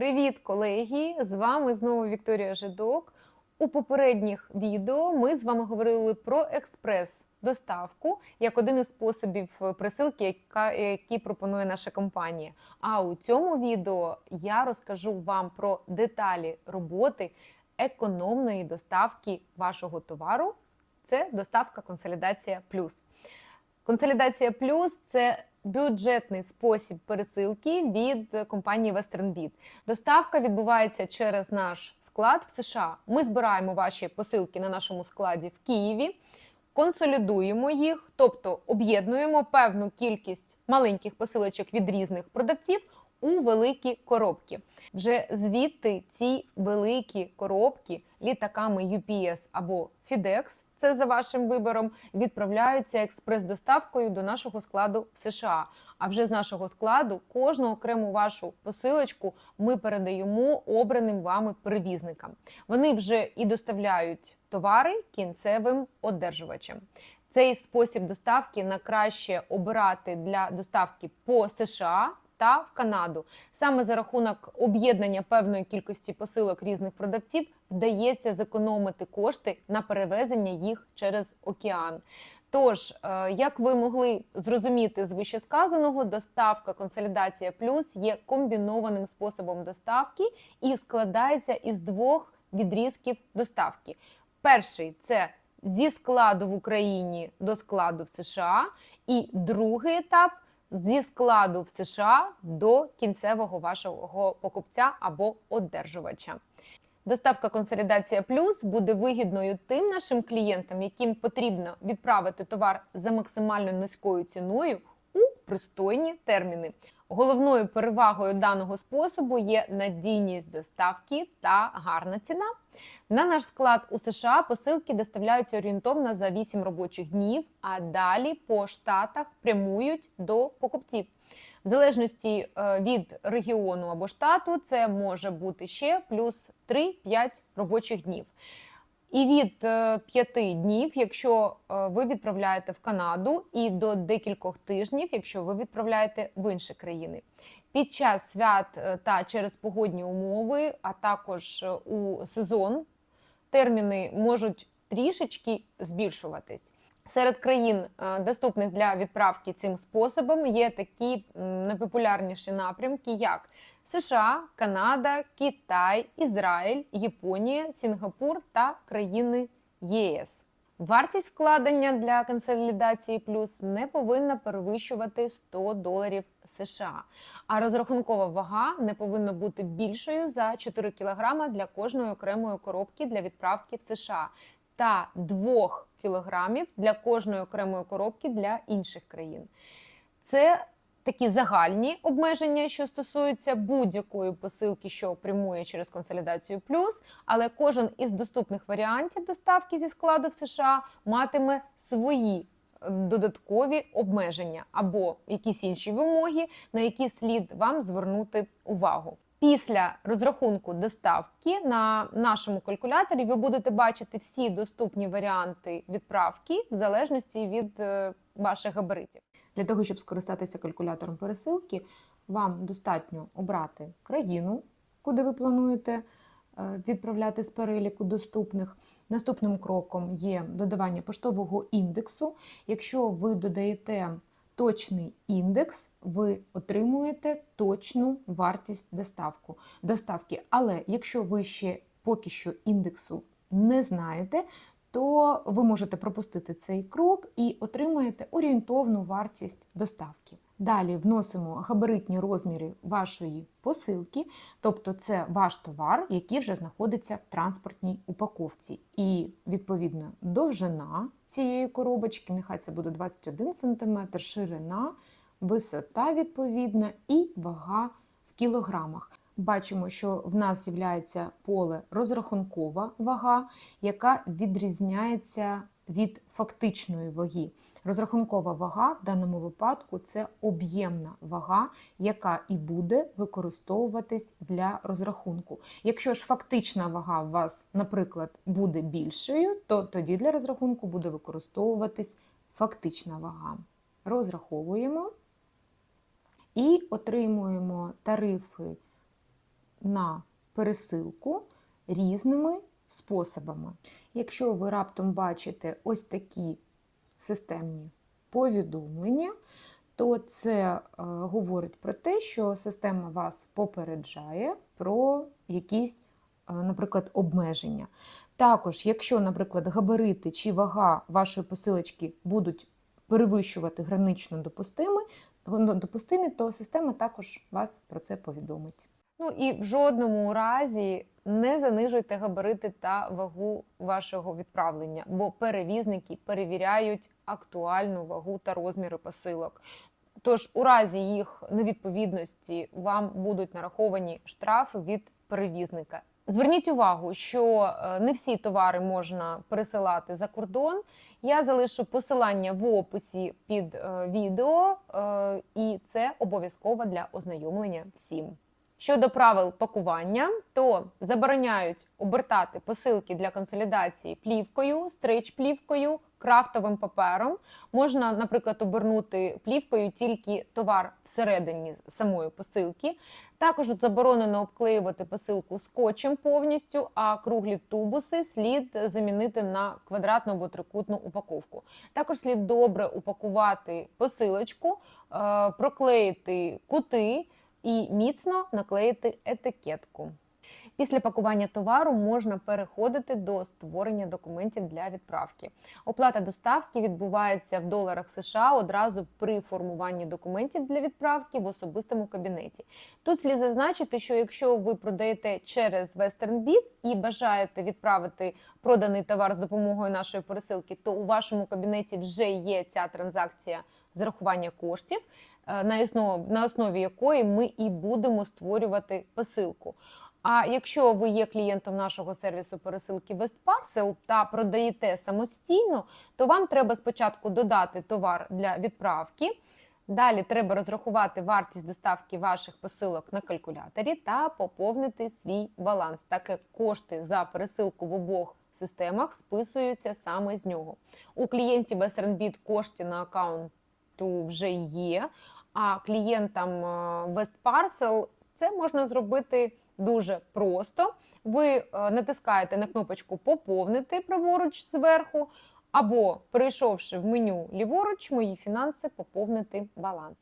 Привіт, колеги! З вами знову Вікторія Жидок. У попередніх відео ми з вами говорили про експрес-доставку як один із способів присилки, яка, які пропонує наша компанія. А у цьому відео я розкажу вам про деталі роботи економної доставки вашого товару. Це доставка Консолідація Плюс. Консолідація Плюс це бюджетний спосіб пересилки від компанії WesternBit. Доставка відбувається через наш склад в США. Ми збираємо ваші посилки на нашому складі в Києві, консолідуємо їх, тобто об'єднуємо певну кількість маленьких посилочок від різних продавців у великі коробки. Вже звідти ці великі коробки літаками UPS або FedEx, це за вашим вибором, відправляються експрес-доставкою до нашого складу в США. А вже з нашого складу кожну окрему вашу посилочку ми передаємо обраним вами перевізникам. Вони вже і доставляють товари кінцевим одержувачам. Цей спосіб доставки на краще обирати для доставки по США та в Канаду. Саме за рахунок об'єднання певної кількості посилок різних продавців вдається зекономити кошти на перевезення їх через океан. Тож, е, як ви могли зрозуміти з вищесказаного, доставка Консолідація Плюс є комбінованим способом доставки і складається із двох відрізків доставки. Перший це зі складу в Україні до складу в США, і другий етап зі складу в США до кінцевого вашого покупця або одержувача. Доставка Консолідація Плюс буде вигідною тим нашим клієнтам, яким потрібно відправити товар за максимально низькою ціною у пристойні терміни. Головною перевагою даного способу є надійність доставки та гарна ціна. На наш склад у США посилки доставляються орієнтовно за 8 робочих днів, а далі по штатах прямують до покупців. В залежності е, від регіону або штату, це може бути ще плюс 3-5 робочих днів. І від 5 днів, якщо е, ви відправляєте в Канаду, і до декількох тижнів, якщо ви відправляєте в інші країни. Під час свят е, та через погодні умови, а також у сезон, терміни можуть трішечки збільшуватись. Серед країн, доступних для відправки цим способом, є такі найпопулярніші напрямки, як США, Канада, Китай, Ізраїль, Японія, Сінгапур та країни ЄС. Вартість вкладення для консолідації плюс не повинна перевищувати 100 доларів США, а розрахункова вага не повинна бути більшою за 4 кг для кожної окремої коробки для відправки в США та 2 кг для кожної окремої коробки для інших країн. Це такі загальні обмеження, що стосуються будь-якої посилки, що прямує через консолідацію плюс, але кожен із доступних варіантів доставки зі складу в США матиме свої е, додаткові обмеження або якісь інші вимоги, на які слід вам звернути увагу. Після розрахунку доставки на нашому калькуляторі ви будете бачити всі доступні варіанти відправки в залежності від е, ваших габаритів. Для того, щоб скористатися калькулятором пересилки, вам достатньо обрати країну, куди ви плануєте е, відправляти з переліку доступних. Наступним кроком є додавання поштового індексу. Якщо ви додаєте точний індекс, ви отримуєте точну вартість доставку, доставки. Але якщо ви ще поки що індексу не знаєте, то ви можете пропустити цей крок і отримаєте орієнтовну вартість доставки. Далі вносимо габаритні розміри вашої посилки, тобто це ваш товар, який вже знаходиться в транспортній упаковці. І, відповідно, довжина цієї коробочки, нехай це буде 21 см, ширина, висота відповідна і вага в кілограмах. Бачимо, що в нас з'являється поле розрахункова вага, яка відрізняється від фактичної ваги. Розрахункова вага в даному випадку це об'ємна вага, яка і буде використовуватись для розрахунку. Якщо ж фактична вага у вас, наприклад, буде більшою, то тоді для розрахунку буде використовуватись фактична вага. Розраховуємо і отримуємо тарифи на пересилку різними способами. Якщо ви раптом бачите ось такі системні повідомлення, то це е, говорить про те, що система вас попереджає про якісь, е, наприклад, обмеження. Також, якщо, наприклад, габарити чи вага вашої посилочки будуть перевищувати гранично допустими, допустимі, то система також вас про це повідомить. Ну і в жодному разі не занижуйте габарити та вагу вашого відправлення, бо перевізники перевіряють актуальну вагу та розміри посилок. Тож, у разі їх невідповідності вам будуть нараховані штрафи від перевізника. Зверніть увагу, що е, не всі товари можна пересилати за кордон. Я залишу посилання в описі під е, відео, е, і це обов'язково для ознайомлення всім. Щодо правил пакування, то забороняють обертати посилки для консолідації плівкою, стрич-плівкою, крафтовим папером. Можна, наприклад, обернути плівкою тільки товар всередині самої посилки. Також заборонено обклеювати посилку скотчем повністю, а круглі тубуси слід замінити на квадратну або трикутну упаковку. Також слід добре упакувати посилочку, е, проклеїти кути і міцно наклеїти етикетку. Після пакування товару можна переходити до створення документів для відправки. Оплата доставки відбувається в доларах США одразу при формуванні документів для відправки в особистому кабінеті. Тут слід зазначити, що якщо ви продаєте через WesternBit і бажаєте відправити проданий товар з допомогою нашої пересилки, то у вашому кабінеті вже є ця транзакція зарахування коштів. Е, на основі, якої ми і будемо створювати посилку. А якщо ви є клієнтом нашого сервісу пересилки WestParcel та продаєте самостійно, то вам треба спочатку додати товар для відправки. Далі треба розрахувати вартість доставки ваших посилок на калькуляторі та поповнити свій баланс, так як кошти за пересилку в обох системах списуються саме з нього. У клієнтів SRNBIT кошти на аккаунту вже є, а клієнтам WestParcel це можна зробити дуже просто. Ви е, натискаєте на кнопочку Поповнити праворуч зверху, або, перейшовши в меню ліворуч, мої фінанси поповнити баланс.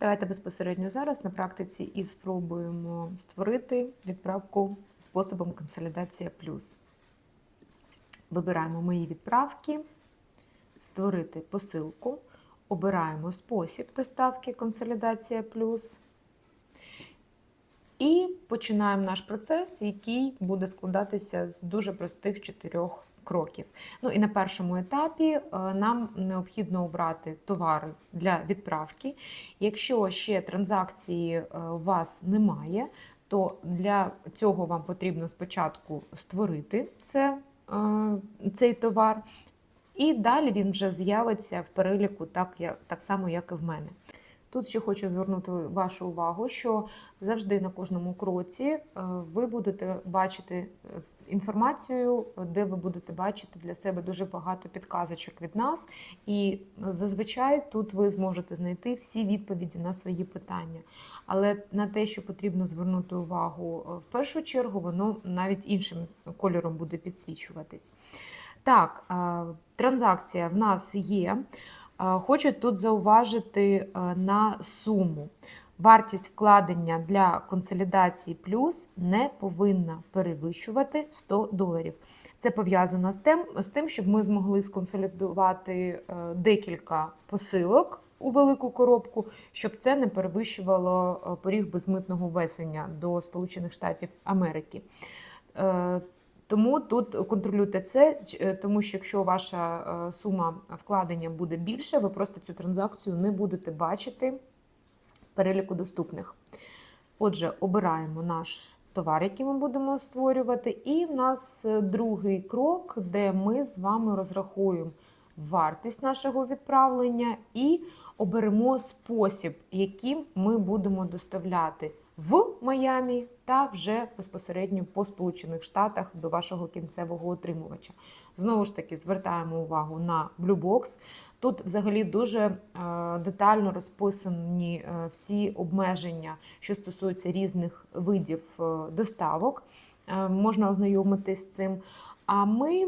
Давайте безпосередньо зараз на практиці і спробуємо створити відправку способом консолідація плюс. Вибираємо мої відправки, створити посилку. Обираємо спосіб доставки консолідація плюс. І починаємо наш процес, який буде складатися з дуже простих чотирьох кроків. Ну і на першому етапі е, нам необхідно обрати товари для відправки. Якщо ще транзакції е, у вас немає, то для цього вам потрібно спочатку створити це, е, цей товар, і далі він вже з'явиться в переліку, так, як, так само, як і в мене. Тут ще хочу звернути вашу увагу, що завжди на кожному кроці е, ви будете бачити е, інформацію, де ви будете бачити для себе дуже багато підказочок від нас. І зазвичай тут ви зможете знайти всі відповіді на свої питання. Але на те, що потрібно звернути увагу е, в першу чергу, воно навіть іншим кольором буде підсвічуватись. Так, транзакція в нас є. Хочу тут зауважити на суму. Вартість вкладення для консолідації плюс не повинна перевищувати 100 доларів. Це пов'язано з тим, з тим, щоб ми змогли сконсолідувати е, декілька посилок у велику коробку, щоб це не перевищувало е, поріг безмитного весення до Сполучених Штатів Америки. Тому тут контролюйте це, е, тому що якщо ваша е, сума вкладення буде більше, ви просто цю транзакцію не будете бачити в переліку доступних. Отже, обираємо наш товар, який ми будемо створювати, і в нас е, другий крок, де ми з вами розрахуємо вартість нашого відправлення і оберемо спосіб, яким ми будемо доставляти в Майамі та вже безпосередньо по Сполучених Штатах до вашого кінцевого отримувача. Знову ж таки, звертаємо увагу на Blue Box. Тут взагалі дуже е, детально розписані е, всі обмеження, що стосуються різних видів е, доставок. Можна ознайомитись з цим. А ми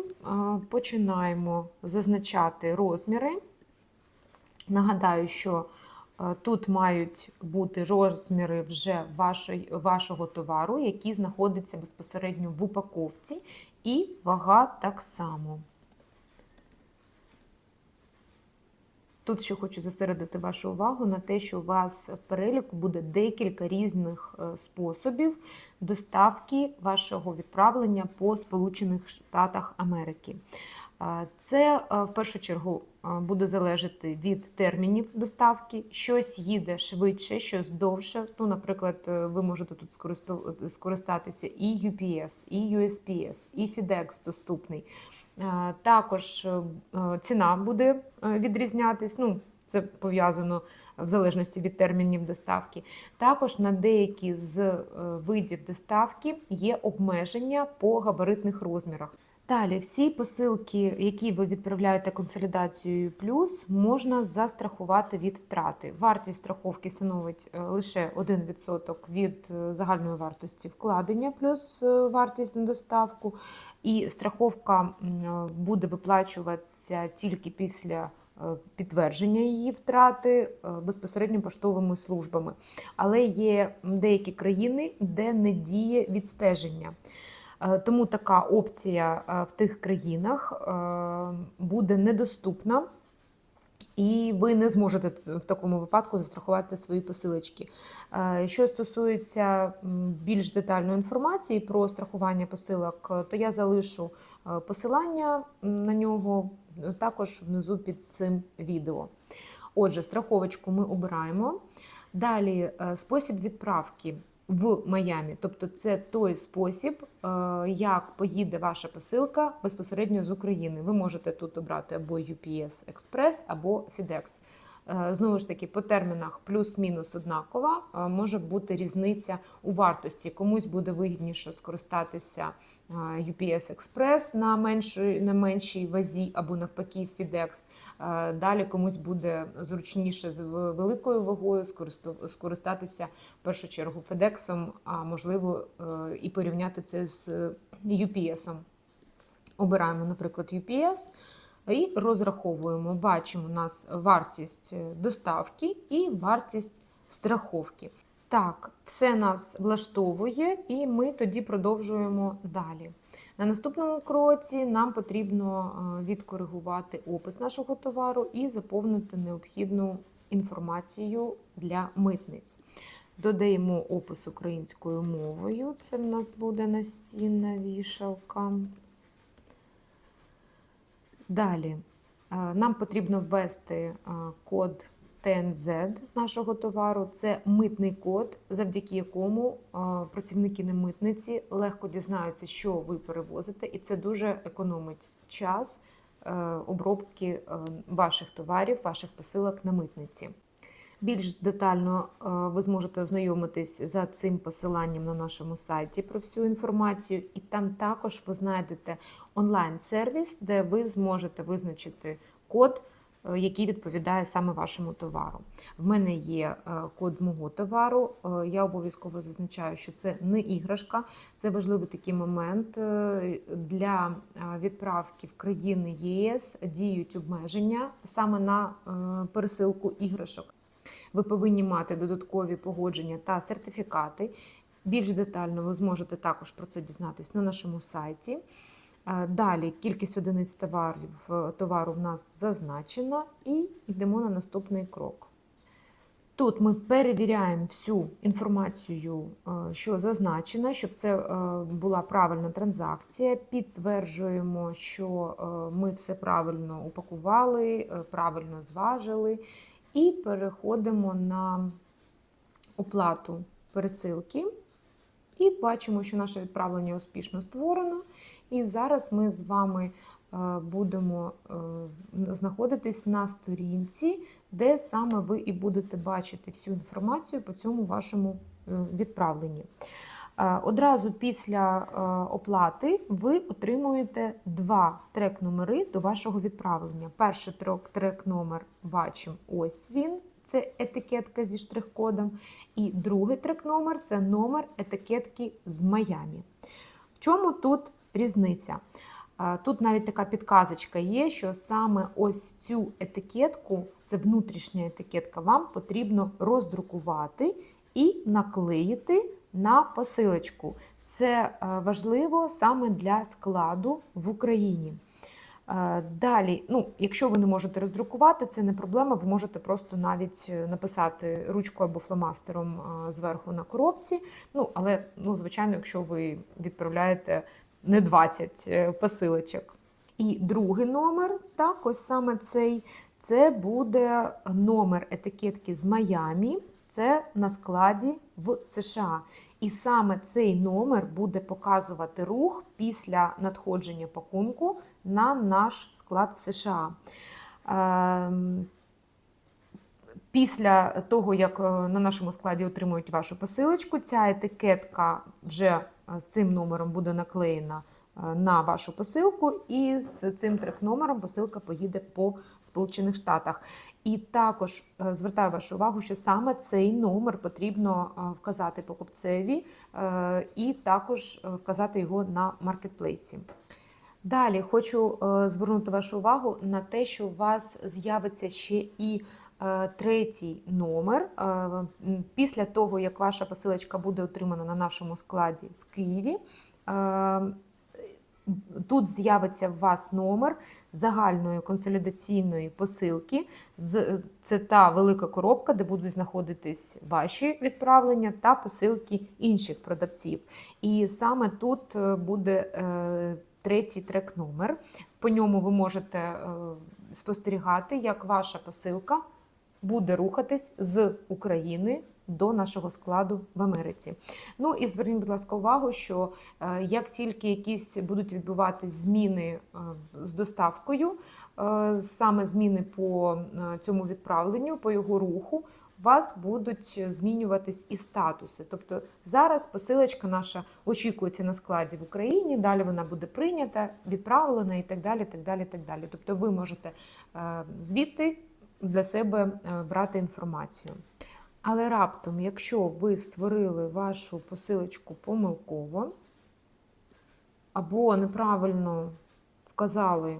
починаємо зазначати розміри. Нагадаю, що тут мають бути розміри вже вашої, вашого товару, який знаходиться безпосередньо в упаковці, і вага так само. Тут ще хочу зосередити вашу увагу на те, що у вас в переліку буде декілька різних е, способів доставки вашого відправлення по Сполучених Штатах Америки. Це е, в першу чергу буде залежати від термінів доставки. Щось їде швидше, щось довше. Ну, наприклад, е, ви можете тут скористатися і UPS, і USPS, і FedEx доступний. Е, Також е, е, ціна буде е, відрізнятись. Ну, це пов'язано в залежності від термінів доставки. Також на деякі з е, видів доставки є обмеження по габаритних розмірах. Далі, всі посилки, які ви відправляєте консолідацією плюс, можна застрахувати від втрати. Вартість страховки становить е, лише 1% від е, загальної вартості вкладення, плюс е, вартість на доставку. І страховка буде виплачуватися тільки після підтвердження її втрати безпосередньо поштовими службами. Але є деякі країни, де не діє відстеження. Е, Тому така опція е, в тих країнах е, буде недоступна, і ви не зможете в такому випадку застрахувати свої посилочки. Що стосується більш детальної інформації про страхування посилок, то я залишу посилання на нього також внизу під цим відео. Отже, страховочку ми обираємо. Далі спосіб відправки в Майамі. Тобто, це той спосіб, е, як поїде ваша посилка безпосередньо з України. Ви можете тут обрати або UPS Express, або FedEx. Е, Знову ж таки, по термінах плюс-мінус однакова, е, може бути різниця у вартості. Комусь буде вигідніше скористатися е, UPS Express на меншій, на меншій вазі, або навпаки FedEx. Далі комусь буде зручніше з великою вагою скористатися в першу чергу FedEx, а можливо і порівняти це з UPS. Обираємо, наприклад, UPS і розраховуємо. Бачимо у нас вартість е, доставки і вартість страховки. Так, все нас влаштовує, і ми тоді продовжуємо далі. На наступному кроці нам потрібно е, відкоригувати опис нашого товару і заповнити необхідну інформацію для митниць. Додаємо опис українською мовою. Це в нас буде настінна вішалка. Далі е, нам потрібно ввести е, код ТНЗ нашого товару. Це митний код, завдяки якому е, працівники на митниці легко дізнаються, що ви перевозите, і це дуже економить час обробки ваших товарів, ваших посилок на митниці. Більш детально е, ви зможете ознайомитись за цим посиланням на нашому сайті про всю інформацію, і там також ви знайдете онлайн-сервіс, де ви зможете визначити код, е, який відповідає саме вашому товару. В мене є е, код мого товару. Я обов'язково зазначаю, що це не іграшка. Це важливий такий момент для відправки в країни ЄС діють обмеження саме на пересилку іграшок. Ви повинні мати додаткові погодження та сертифікати. Більш детально ви зможете також про це дізнатись на нашому сайті. Е, Далі кількість одиниць товарів, е, товару в нас зазначена, і йдемо на наступний крок. Тут ми перевіряємо всю інформацію, е, що зазначена, щоб це була правильна транзакція. Підтверджуємо, що ми все правильно упакували, правильно зважили, і переходимо на оплату пересилки. І бачимо, що наше відправлення успішно створено. І зараз ми з вами е, будемо е, знаходитись на сторінці, де саме ви і будете бачити всю інформацію по цьому вашому е, відправленні. Е, Одразу після е, оплати ви отримуєте два трек-номери до вашого відправлення. Перший трек- трек-номер бачимо ось він. Це етикетка зі штрих-кодом. І другий трек-номер це номер етикетки з Майамі. В чому тут різниця? Е, Тут навіть така підказочка є, що саме ось цю етикетку, це внутрішня етикетка, вам потрібно роздрукувати і наклеїти на посилочку. Це е, важливо саме для складу в Україні. Е, Далі, ну, якщо ви не можете роздрукувати, це не проблема. Ви можете просто навіть е, написати ручкою або фломастером зверху на коробці. Ну, але, ну, звичайно, якщо ви відправляєте не 20 е, посилочок. І другий номер, так, ось саме цей, це буде номер етикетки з Майамі. Це на складі в США. І саме цей номер буде показувати рух після надходження пакунку на наш склад в США. Ем, Після того, як е, на нашому складі отримують вашу посилочку, ця етикетка вже е, з цим номером буде наклеєна е, на вашу посилку, і з цим трек-номером посилка поїде по Сполучених Штатах. І також е, звертаю вашу увагу, що саме цей номер потрібно е, вказати покупцеві е, і також вказати його на маркетплейсі. Далі хочу звернути вашу увагу на те, що у вас з'явиться ще і третій номер. Після того, як ваша посилочка буде отримана на нашому складі в Києві, тут з'явиться у вас номер загальної консолідаційної посилки. Це та велика коробка, де будуть знаходитись ваші відправлення та посилки інших продавців. І саме тут е, буде е, третій трек-номер. По ньому ви можете е, спостерігати, як ваша посилка буде рухатись з України до нашого складу в Америці. Ну і зверніть, будь ласка, увагу, що е, як тільки якісь будуть відбуватись зміни е, з доставкою, е, саме зміни по цьому відправленню, по його руху, у вас будуть змінюватись і статуси. Тобто зараз посилочка наша очікується на складі в Україні, далі вона буде прийнята, відправлена і так далі. так далі, так далі. Тобто ви можете звідти для себе брати інформацію. Але раптом, якщо ви створили вашу посилочку помилково або неправильно вказали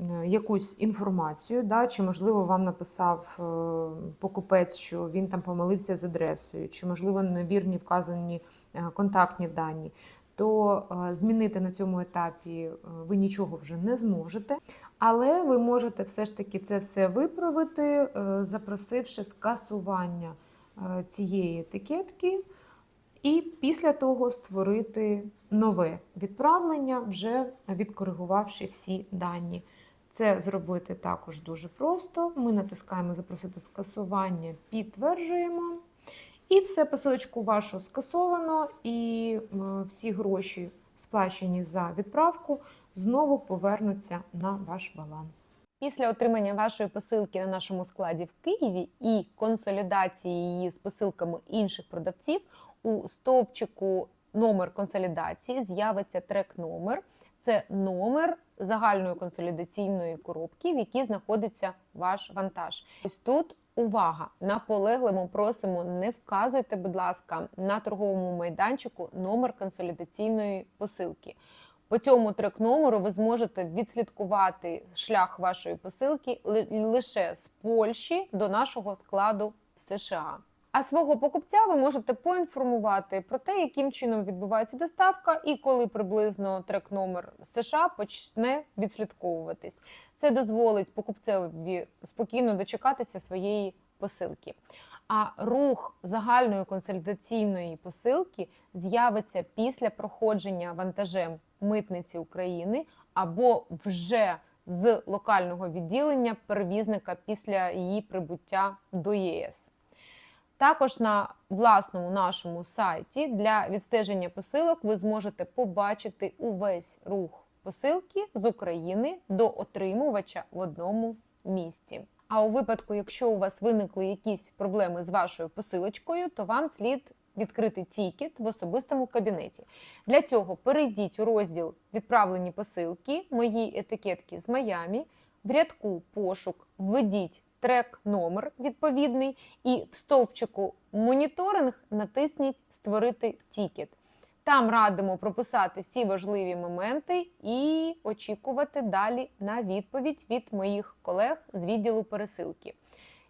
е, якусь інформацію, да, чи, можливо, вам написав е, покупець, що він там помилився з адресою, чи, можливо, невірні вказані е, контактні дані, то змінити на цьому етапі ви нічого вже не зможете. Але ви можете все ж таки це все виправити, запросивши скасування цієї етикетки, і після того створити нове відправлення, вже відкоригувавши всі дані. Це зробити також дуже просто. Ми натискаємо Запросити скасування, підтверджуємо. І все, посилочку вашу скасовано, і е, всі гроші, сплачені за відправку, знову повернуться на ваш баланс. Після отримання вашої посилки на нашому складі в Києві і консолідації її з посилками інших продавців у стовпчику номер консолідації з'явиться трек-номер. Це номер загальної консолідаційної коробки, в якій знаходиться ваш вантаж. Ось тут увага! Наполегливо просимо, не вказуйте, будь ласка, на торговому майданчику номер консолідаційної посилки. По цьому трек-номеру ви зможете відслідкувати шлях вашої посилки лише з Польщі до нашого складу США. А свого покупця ви можете поінформувати про те, яким чином відбувається доставка і коли приблизно трек-номер США почне відслідковуватись. Це дозволить покупцеві спокійно дочекатися своєї посилки. А рух загальної консолідаційної посилки з'явиться після проходження вантажем митниці України або вже з локального відділення перевізника після її прибуття до ЄС. Також на власному нашому сайті для відстеження посилок ви зможете побачити увесь рух посилки з України до отримувача в одному місці. А у випадку, якщо у вас виникли якісь проблеми з вашою посилочкою, то вам слід відкрити тікет в особистому кабінеті. Для цього перейдіть у розділ Відправлені посилки, мої етикетки з Майамі. В рядку пошук введіть трек номер відповідний і в стовпчику моніторинг натисніть Створити тікет. Там радимо прописати всі важливі моменти і очікувати далі на відповідь від моїх колег з відділу пересилки.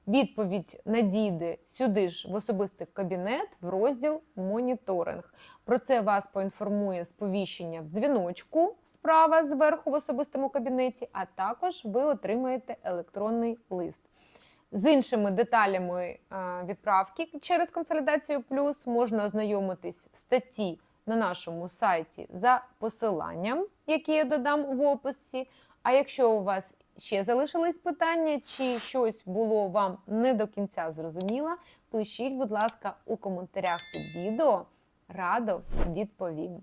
Відповідь надійде сюди ж в особистий кабінет в розділ моніторинг. Про це вас поінформує сповіщення в дзвіночку справа зверху в особистому кабінеті, а також ви отримаєте електронний лист. З іншими деталями відправки через консолідацію плюс можна ознайомитись в статті на нашому сайті за посиланням, яке я додам в описі. А якщо у вас ще залишились питання, чи щось було вам не до кінця зрозуміло, пишіть, будь ласка, у коментарях під відео. Радо відповім.